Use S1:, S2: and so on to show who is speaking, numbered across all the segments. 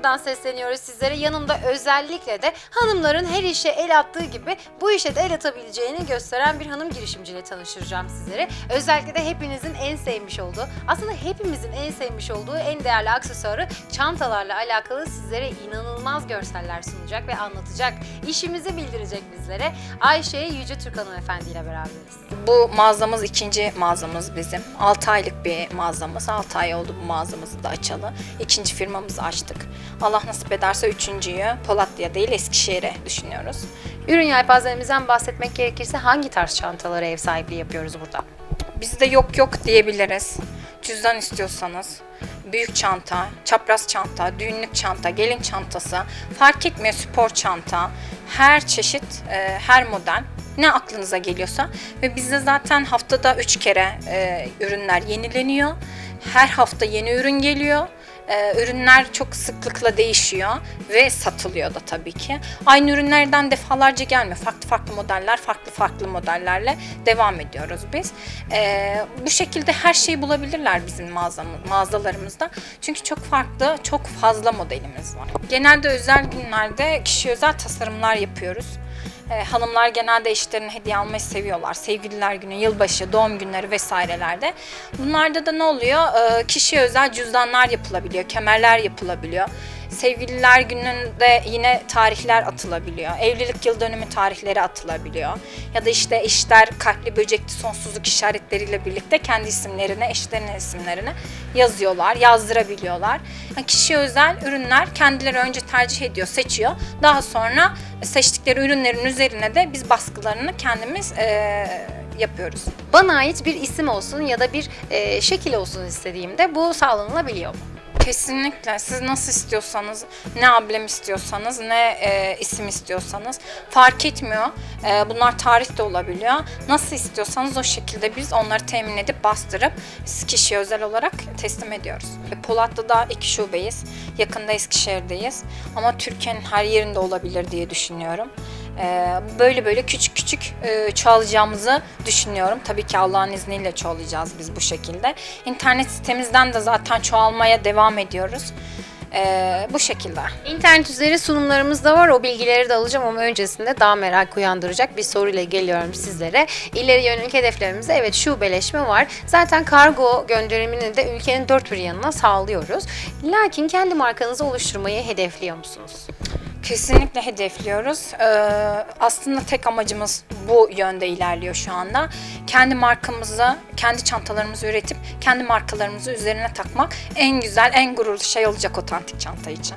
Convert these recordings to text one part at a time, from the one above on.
S1: Ankara'dan sesleniyoruz sizlere. Yanımda özellikle de hanımların her işe el attığı gibi bu işe de el atabileceğini gösteren bir hanım girişimciyle tanıştıracağım sizlere. Özellikle de hepinizin en sevmiş olduğu, aslında hepimizin en sevmiş olduğu en değerli aksesuarı çantalarla alakalı sizlere inanılmaz görseller sunacak ve anlatacak. İşimizi bildirecek bizlere. Ayşe Yüce Türk hanımefendi ile beraberiz.
S2: Bu mağazamız ikinci mağazamız bizim. 6 aylık bir mağazamız. 6 ay oldu bu mağazamızı da açalı. İkinci firmamızı açtık. Allah nasip ederse üçüncüyü Polatlı'ya değil Eskişehir'e düşünüyoruz.
S1: Ürün yelpazemizden bahsetmek gerekirse hangi tarz çantalara ev sahipliği yapıyoruz burada?
S2: Bizde yok yok diyebiliriz. Cüzdan istiyorsanız, büyük çanta, çapraz çanta, düğünlük çanta, gelin çantası, fark etmiyor spor çanta, her çeşit, e, her model ne aklınıza geliyorsa ve bizde zaten haftada 3 kere e, ürünler yenileniyor. Her hafta yeni ürün geliyor. E, ürünler çok sıklıkla değişiyor ve satılıyor da tabii ki. Aynı ürünlerden defalarca gelmiyor. Farklı farklı modeller, farklı farklı modellerle devam ediyoruz biz. E, bu şekilde her şeyi bulabilirler bizim mağazamız, mağazalarımızda. Çünkü çok farklı, çok fazla modelimiz var. Genelde özel günlerde kişi özel tasarımlar yapıyoruz. E, hanımlar genelde eşlerine hediye almayı seviyorlar. Sevgililer günü, yılbaşı, doğum günleri vesairelerde. Bunlarda da ne oluyor? E, kişiye özel cüzdanlar yapılabiliyor, kemerler yapılabiliyor. Sevgililer gününde yine tarihler atılabiliyor. Evlilik yıl dönümü tarihleri atılabiliyor. Ya da işte eşler kalpli böcekli sonsuzluk işaretleriyle birlikte kendi isimlerine, eşlerinin isimlerine yazıyorlar, yazdırabiliyorlar. Yani kişiye özel ürünler kendileri önce tercih ediyor, seçiyor. Daha sonra seçtikleri ürünlerin üzerine de biz baskılarını kendimiz eee, yapıyoruz.
S1: Bana ait bir isim olsun ya da bir e, şekil olsun istediğimde bu sağlanılabiliyor mu?
S2: Kesinlikle. Siz nasıl istiyorsanız, ne ablem istiyorsanız, ne e, isim istiyorsanız fark etmiyor. E, bunlar tarih de olabiliyor. Nasıl istiyorsanız o şekilde biz onları temin edip bastırıp kişiye özel olarak teslim ediyoruz. Polatlı'da iki şubeyiz. Yakında Eskişehir'deyiz. Ama Türkiye'nin her yerinde olabilir diye düşünüyorum. E, böyle böyle küçük küçük e, çoğalacağımızı düşünüyorum. Tabii ki Allah'ın izniyle çoğalacağız biz bu şekilde. İnternet sitemizden de zaten çoğalmaya devam ediyoruz. E, bu şekilde.
S1: İnternet üzeri sunumlarımız da var. O bilgileri de alacağım ama öncesinde daha merak uyandıracak bir soruyla geliyorum sizlere. İleri yönelik hedeflerimizde evet şubeleşme var. Zaten kargo gönderimini de ülkenin dört bir yanına sağlıyoruz. Lakin kendi markanızı oluşturmayı hedefliyor musunuz?
S2: Kesinlikle hedefliyoruz. Ee, aslında tek amacımız bu yönde ilerliyor şu anda. Kendi markamızı, kendi çantalarımızı üretip kendi markalarımızı üzerine takmak en güzel, en gururlu şey olacak otantik çanta için.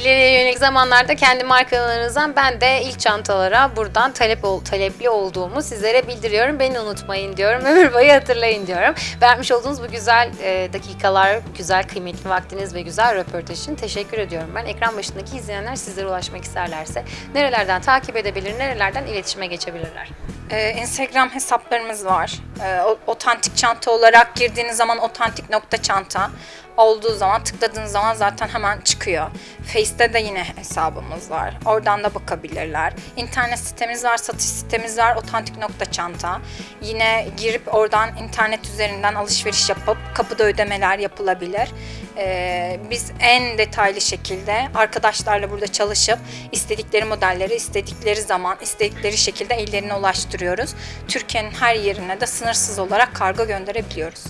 S1: İleriye yönelik zamanlarda kendi markalarınızdan ben de ilk çantalara buradan talep ol, talepli olduğumu sizlere bildiriyorum. Beni unutmayın diyorum. Ömür boyu hatırlayın diyorum. Vermiş olduğunuz bu güzel e, dakikalar, güzel kıymetli vaktiniz ve güzel röportaj için teşekkür ediyorum. Ben ekran başındaki izleyenler sizlere ulaşmak isterlerse nerelerden takip edebilir, nerelerden iletişime geçebilirler?
S2: Ee, Instagram hesaplarımız var. Ee, otantik çanta olarak girdiğiniz zaman otantik nokta çanta olduğu zaman tıkladığınız zaman zaten hemen çıkıyor. Face'te de yine hesabımız var. Oradan da bakabilirler. İnternet sitemiz var, satış sitemiz var. Otantik nokta çanta. Yine girip oradan internet üzerinden alışveriş yapıp kapıda ödemeler yapılabilir. Ee, biz en detaylı şekilde arkadaşlarla burada çalışıp istedikleri modelleri istedikleri zaman istedikleri şekilde ellerine ulaştırıyoruz. Türkiye'nin her yerine de sınırsız olarak kargo gönderebiliyoruz.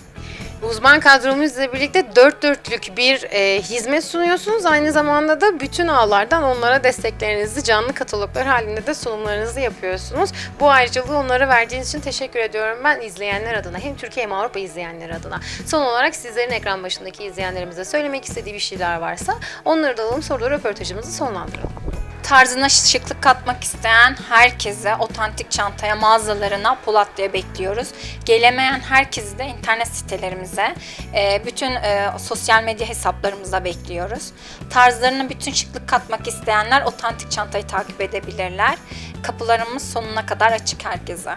S1: Uzman kadromuzla birlikte dört dörtlük bir e, hizmet sunuyorsunuz. Aynı zamanda da bütün ağlardan onlara desteklerinizi canlı kataloglar halinde de sunumlarınızı yapıyorsunuz. Bu ayrıcalığı onlara verdiğiniz için teşekkür ediyorum ben izleyenler adına. Hem Türkiye hem Avrupa izleyenler adına. Son olarak sizlerin ekran başındaki izleyenlerimize söylemek istediği bir şeyler varsa onları da alalım sonra da röportajımızı sonlandıralım.
S2: Tarzına şıklık katmak isteyen herkese otantik çantaya mağazalarına Polatlı'ya bekliyoruz. Gelemeyen herkesi de internet sitelerimize, e, bütün e, sosyal medya hesaplarımıza bekliyoruz. Tarzlarına bütün şıklık katmak isteyenler otantik çantayı takip edebilirler. Kapılarımız sonuna kadar açık herkese.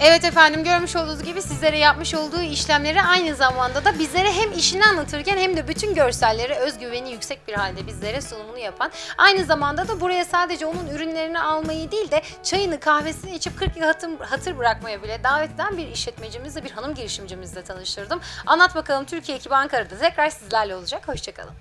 S1: Evet efendim görmüş olduğunuz gibi sizlere yapmış olduğu işlemleri aynı zamanda da bizlere hem işini anlatırken hem de bütün görselleri özgüveni yüksek bir halde bizlere sunumunu yapan aynı zamanda da buraya sadece onun ürünlerini almayı değil de çayını kahvesini içip 40 yıl hatır, bırakmaya bile davet eden bir işletmecimizle bir hanım girişimcimizle tanıştırdım. Anlat bakalım Türkiye ekibi Ankara'da tekrar sizlerle olacak. Hoşçakalın.